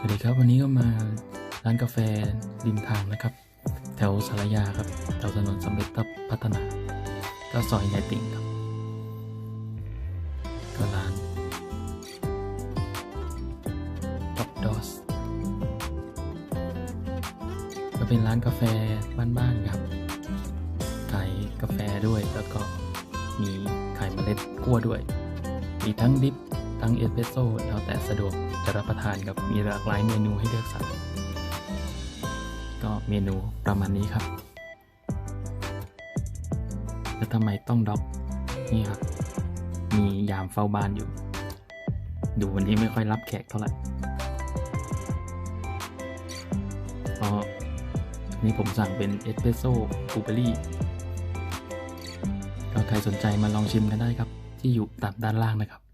สวัสดีครับ วันนี้ก็มาร้านกาแฟริมทางนะครับ แถวสารยาครับแถวถนนสำเร็จพัฒนาก็ซอยในติ่งครับ ก็ร้านจ็อบดอสก็เป็นร้านกาแฟบ้านๆครับขายกาแฟด้วยแล้วก็มีขายเมล็ดกั้วด้วย มีทั้งดริป ทั้งเอสเปรสโซ่แล้วแต่สะดวกจะรับประทานครับมีหลากหลายเมนูให้เลือกสรรก็เมนูประมาณนี้ครับ แล้วทำไมต้องด็อกนี่ครับ มียามเฝ้าบ้านอยู่ ดูวันนี้ไม่ค่อยรับแขกเท่าไหร่เพราะนี่ผมสั่งเป็นเอสเปรสโซ่บลูเบอรี่ก็ใครสนใจมาลองชิมกันได้ครับ ที่อยู่ตามด้านล่างนะครับ